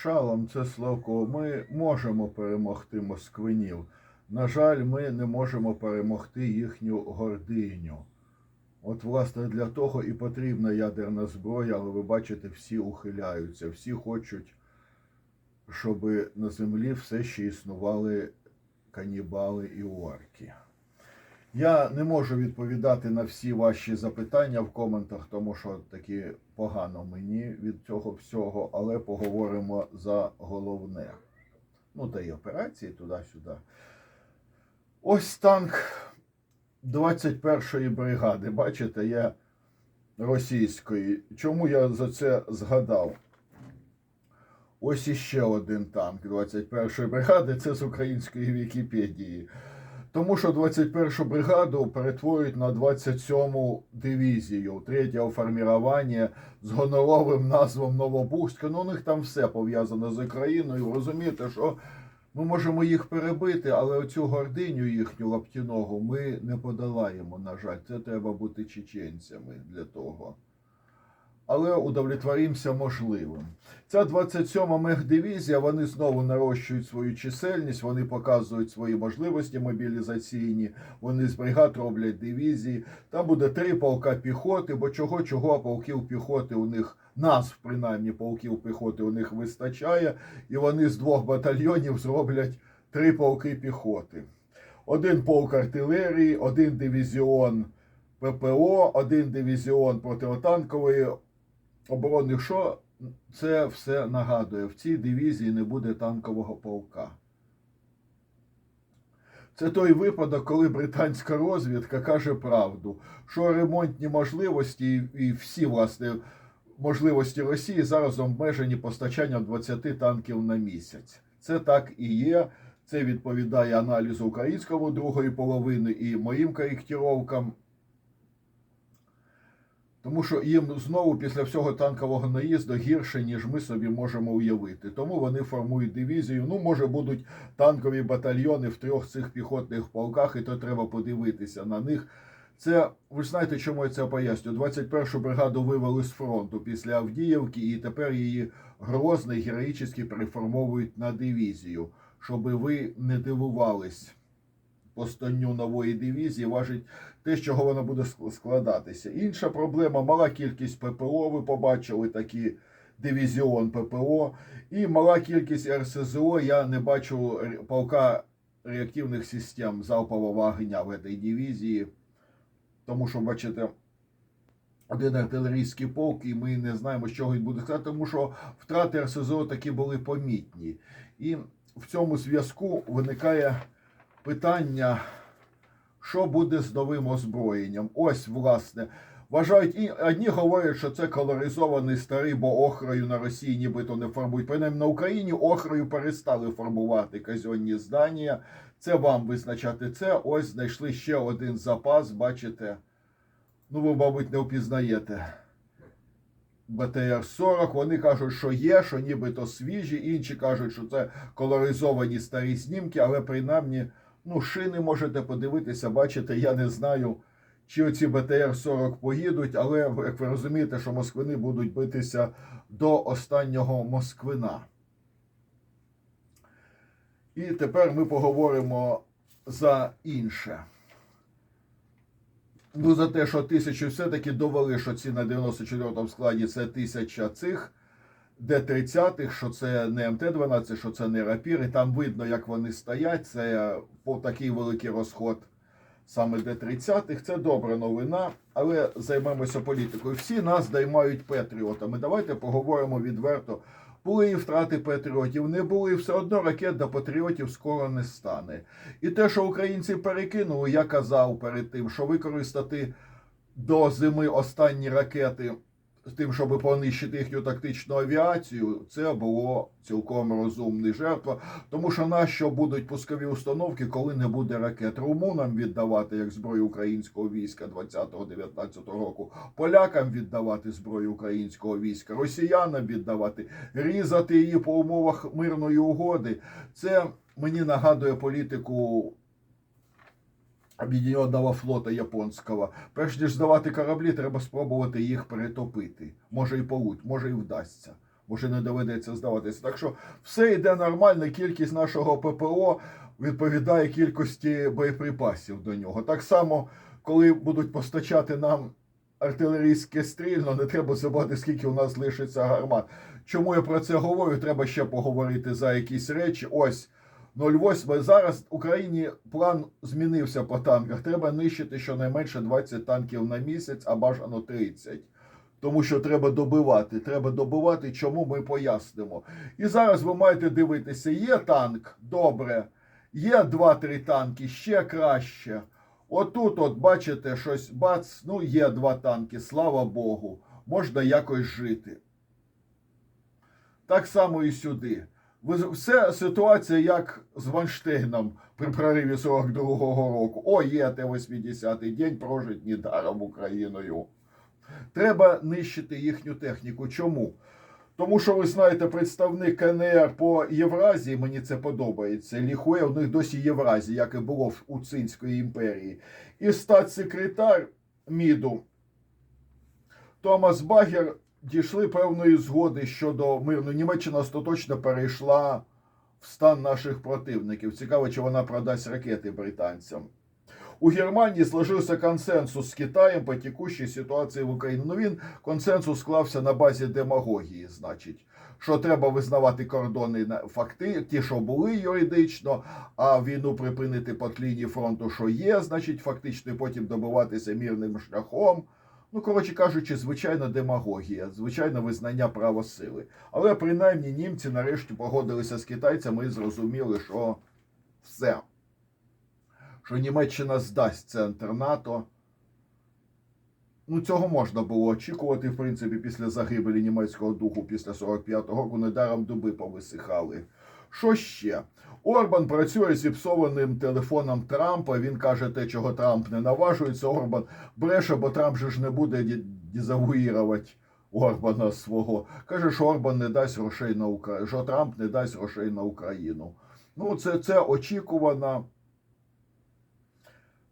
Шалом це Славко. Ми можемо перемогти москвинів. На жаль, ми не можемо перемогти їхню гординю. От, власне, для того і потрібна ядерна зброя, але ви бачите, всі ухиляються, всі хочуть, щоб на землі все ще існували канібали і орки. Я не можу відповідати на всі ваші запитання в коментах, тому що таки погано мені від цього всього, але поговоримо за головне. Ну, та й операції туди-сюди. Ось танк 21-ї бригади. Бачите, я російської. Чому я за це згадав? Ось іще один танк 21-ї бригади. Це з української Вікіпедії. Тому що 21-ю бригаду перетворюють на 27-му дивізію, третього формування з гоноровим назвом Новобузька. Ну, у них там все пов'язано з Україною. Розумієте, що ми можемо їх перебити, але оцю гординю їхню лаптіного ми не подолаємо, на жаль. Це треба бути чеченцями для того. Але удовлетворимося можливим. Ця 27-ма мехдивізія, вони знову нарощують свою чисельність, вони показують свої можливості мобілізаційні, вони з бригад роблять дивізії. Там буде три полка піхоти, бо чого, чого, полків піхоти у них, нас, принаймні, полків піхоти у них вистачає, і вони з двох батальйонів зроблять три полки піхоти. Один полк артилерії, один дивізіон ППО, один дивізіон протитанкової оборони. Що це все нагадує? В цій дивізії не буде танкового полка. Це той випадок, коли британська розвідка каже правду, що ремонтні можливості і всі власне можливості Росії зараз обмежені постачанням 20 танків на місяць. Це так і є. Це відповідає аналізу українському другої половини і моїм коректировкам. Тому що їм знову після всього танкового наїзду гірше, ніж ми собі можемо уявити. Тому вони формують дивізію. Ну, може, будуть танкові батальйони в трьох цих піхотних полках, і то треба подивитися на них. Це ви знаєте, чому я це пояснюю? 21-шу бригаду вивели з фронту після Авдіївки, і тепер її грозно і героїчно переформовують на дивізію, щоб ви не дивувались постанню нової дивізії важить те, з чого вона буде складатися. Інша проблема мала кількість ППО. Ви побачили такі дивізіон ППО, і мала кількість РСЗО. Я не бачу полка реактивних систем залпового огня в цій дивізії, тому що, бачите. Один артилерійський полк, і ми не знаємо, з чого він буде складати, тому що втрати РСЗО такі були помітні. І в цьому зв'язку виникає питання, що буде з новим озброєнням. Ось, власне, вважають, і одні говорять, що це колоризований старий, бо охрою на Росії нібито не формують. Принаймні на Україні охрою перестали формувати казенні здання. Це вам визначати це. Ось знайшли ще один запас, бачите. Ну, ви, мабуть, не впізнаєте. БТР-40, вони кажуть, що є, що нібито свіжі, інші кажуть, що це колоризовані старі знімки, але принаймні, ну, шини можете подивитися, бачите, я не знаю, чи оці БТР-40 поїдуть, але, як ви розумієте, що москвини будуть битися до останнього москвина. І тепер ми поговоримо за інше. Ну, за те, що тисячу все-таки довели, що ці на 94-му складі це тисяча цих Д-30, що це не МТ-12, що це не рапір. І там видно, як вони стоять. Це по такий великий розход саме Д-30. Це добра новина, але займемося політикою. Всі нас даймають патріотами. Давайте поговоримо відверто. Були і втрати патріотів, не були, все одно ракет до патріотів скоро не стане. І те, що українці перекинули, я казав перед тим, що використати до зими останні ракети з тим, щоб понищити їхню тактичну авіацію, це було цілком розумна жертва. Тому що нащо будуть пускові установки, коли не буде ракет? Румунам віддавати як зброю українського війська 20-19 року, полякам віддавати зброю українського війська, росіянам віддавати, різати її по умовах мирної угоди. Це мені нагадує політику. Об'єднаного флота японського. Перш ніж здавати кораблі, треба спробувати їх перетопити. Може і полуть, може і вдасться. Може не доведеться здаватися. Так що все йде нормально, кількість нашого ППО відповідає кількості боєприпасів до нього. Так само, коли будуть постачати нам артилерійське стрільно, не треба забувати, скільки у нас лишиться гармат. Чому я про це говорю? Треба ще поговорити за якісь речі. Ось 08. Зараз в Україні план змінився по танках. Треба нищити щонайменше 20 танків на місяць, а бажано 30. Тому що треба добивати. Треба добивати, чому ми пояснимо. І зараз ви маєте дивитися: є танк, добре, є 2-3 танки, ще краще. Отут, от бачите, щось бац, ну є два танки, слава Богу, можна якось жити. Так само і сюди. Все ситуація як з Ванштейном при прориві 42-го року. О, є Т-80, день прожит недаром Україною. Треба нищити їхню техніку. Чому? Тому що ви знаєте, представник КНР по Євразії, мені це подобається. Ліхує у них досі Євразія, як і було у Цинської імперії. І статс-секретар МІДу Томас Багер дійшли певної згоди щодо миру. Німеччина остаточно перейшла в стан наших противників. Цікаво, чи вона продасть ракети британцям. У Германії сложився консенсус з Китаєм по текущій ситуації в Україні. Ну він консенсус склався на базі демагогії, значить, що треба визнавати кордони на факти, ті, що були юридично, а війну припинити по лінії фронту, що є, значить, фактично, і потім добиватися мірним шляхом. Ну, коротше кажучи, звичайна демагогія, звичайне визнання права сили. Але принаймні німці нарешті погодилися з китайцями і зрозуміли, що все. Що Німеччина здасть центр НАТО. Ну, цього можна було очікувати, в принципі, після загибелі німецького духу після 45-го року недаром дуби повисихали. Що ще? Орбан працює зіпсованим телефоном Трампа. Він каже те, чого Трамп не наважується. Орбан бреше, бо Трамп же ж не буде ді- Орбана свого. Каже, що Орбан не дасть грошей на Україну, що Трамп не дасть грошей на Україну. Ну, це, це очікувано.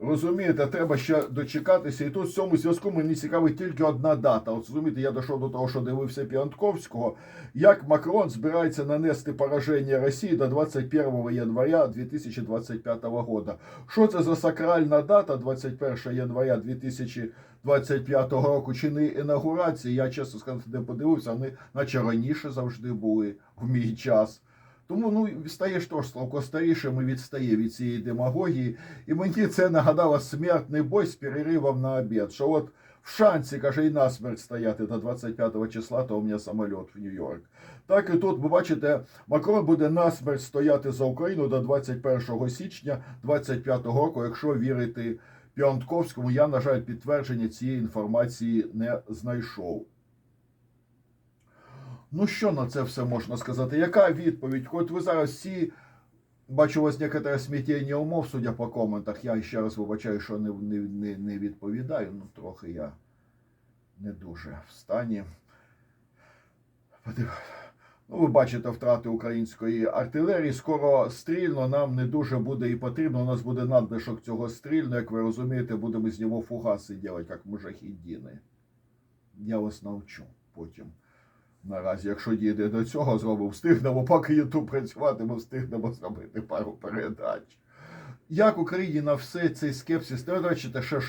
Розумієте, треба ще дочекатися. І тут в цьому зв'язку мені цікавить тільки одна дата. От розумієте, я дійшов до того, що дивився Піантковського. Як Макрон збирається нанести пораження Росії до 21 января 2025 года. Що це за сакральна дата 21 января 2025 року? Чи не інаугурації? Я чесно сказати, не подивився, вони наче раніше завжди були в мій час. Тому ну стаєш теж Славко старішим і відстає від цієї демагогії. І мені це нагадало смертний бой з переривом на обід. Що от в шансі, каже, і насмерть стояти до 25 числа, то у мене самоліт в Нью-Йорк. Так і тут, ви бачите, Макрон буде насмерть стояти за Україну до 21 січня 25 року, якщо вірити Піонтковському. Я, на жаль, підтвердження цієї інформації не знайшов. Ну, що на це все можна сказати? Яка відповідь? Хоч ви зараз всі бачу у вас некоторе сміттєння умов, судя по коментах. Я ще раз вибачаю, що не, не, не, не відповідаю. Ну, трохи я не дуже в стані. Ну, ви бачите втрати української артилерії. Скоро стрільно нам не дуже буде і потрібно. У нас буде надлишок цього стрільно. Як ви розумієте, будемо з нього фугаси робити, як мужахідіни. Я вас навчу потім. Наразі, якщо дійде до цього, зробимо встигнемо, поки Ютуб працюватиме, встигнемо зробити пару передач. Як Україні на все цей скепсис? До речі, те, ж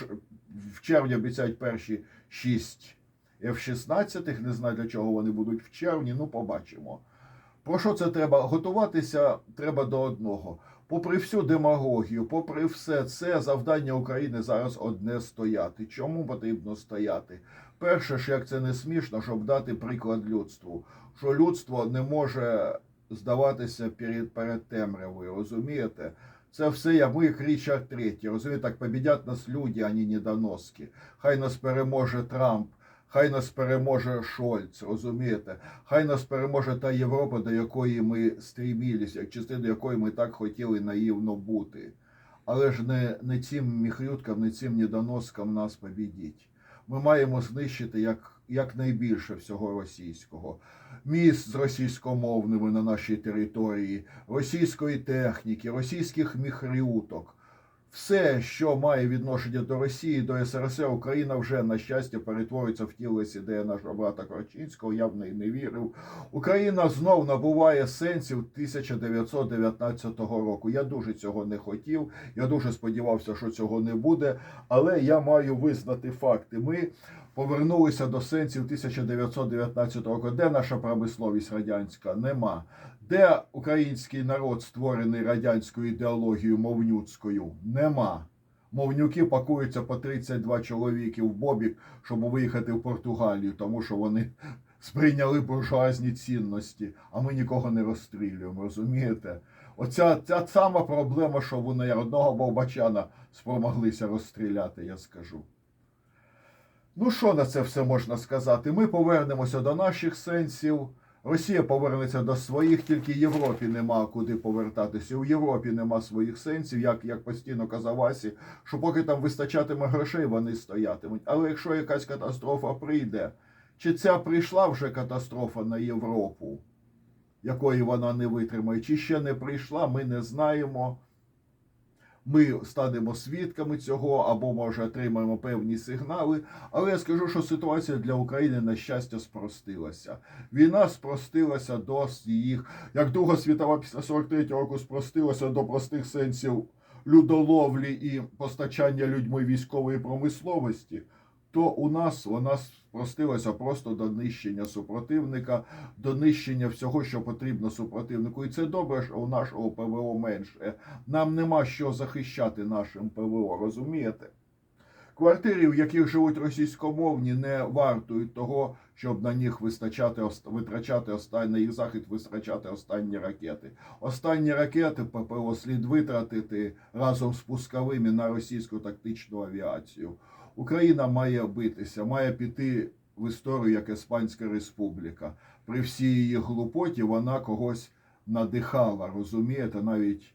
в червні обіцяють перші шість F-16, не знаю для чого вони будуть в червні, ну побачимо. Про що це треба? Готуватися треба до одного. Попри всю демагогію, попри все це, завдання України зараз одне стояти. Чому потрібно стояти? Перше ж, як це не смішно, щоб дати приклад людству, що людство не може здаватися перед, перед темрявою, розумієте? Це все як ми, як Річард Третій, розумієте, так побідять нас люди, а не недоноски. Хай нас переможе Трамп, хай нас переможе Шольц, розумієте? Хай нас переможе та Європа, до якої ми стрімілися, як частину якої ми так хотіли наївно бути. Але ж не, не цим міхрюткам, не цим недоноскам нас побідіть. Ми маємо знищити як, якнайбільше всього російського. Міст з російськомовними на нашій території, російської техніки, російських міхрюток. Все, що має відношення до Росії, до СРСР, Україна вже на щастя перетвориться в тілес ідея нашого брата Корчинського. Я в неї не вірив. Україна знов набуває сенсів 1919 року. Я дуже цього не хотів. Я дуже сподівався, що цього не буде. Але я маю визнати факти. Ми повернулися до сенсів 1919 року. Де наша промисловість радянська? Нема. Де український народ створений радянською ідеологією мовнюцькою? Нема. Мовнюки пакуються по 32 чоловіки в бобік, щоб виїхати в Португалію, тому що вони сприйняли буржуазні цінності, а ми нікого не розстрілюємо, розумієте? Оця ця сама проблема, що вони одного Бовбачана спромоглися розстріляти, я скажу. Ну, що на це все можна сказати? Ми повернемося до наших сенсів. Росія повернеться до своїх, тільки Європі нема куди повертатися. У Європі нема своїх сенсів, як, як постійно казав Асі, що поки там вистачатиме грошей, вони стоятимуть. Але якщо якась катастрофа прийде, чи ця прийшла вже катастрофа на Європу, якої вона не витримає, чи ще не прийшла, ми не знаємо. Ми станемо свідками цього або, може, отримаємо певні сигнали. Але я скажу, що ситуація для України, на щастя, спростилася. Війна спростилася до їх, як Друга світова після 43-го року спростилася до простих сенсів людоловлі і постачання людьми військової промисловості, то у нас вона спростилася просто до нищення супротивника, до нищення всього, що потрібно супротивнику. І це добре, що у нашого ПВО менше. Нам нема що захищати нашим ПВО, розумієте? Квартири, в яких живуть російськомовні, не вартують того, щоб на них вистачати витрачати останні на їх захід, витрачати останні ракети. Останні ракети ППО слід витратити разом з пусковими на російську тактичну авіацію. Україна має битися, має піти в історію як Іспанська Республіка. При всій її глупоті вона когось надихала, розумієте, навіть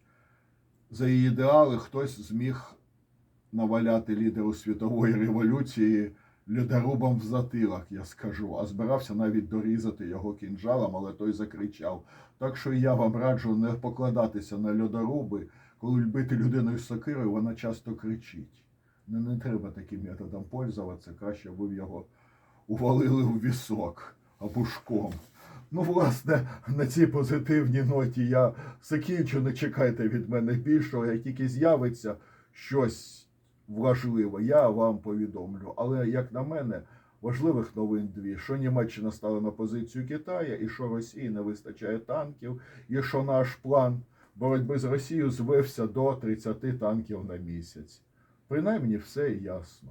за її ідеали хтось зміг наваляти лідеру світової революції льодорубом в затилах, я скажу, а збирався навіть дорізати його кінжалом, але той закричав. Так що я вам раджу не покладатися на льодоруби, коли бити людину із сокирою, вона часто кричить. Не, не треба таким методом пользуватися, краще б ви його увалили у вісок абушком. Ну, власне, на цій позитивній ноті я закінчу. Не чекайте від мене більшого. Як тільки з'явиться щось важливе, я вам повідомлю. Але як на мене, важливих новин дві: що Німеччина стала на позицію Китая, і що Росії не вистачає танків, і що наш план боротьби з Росією звився до 30 танків на місяць. Принаймні все ясно.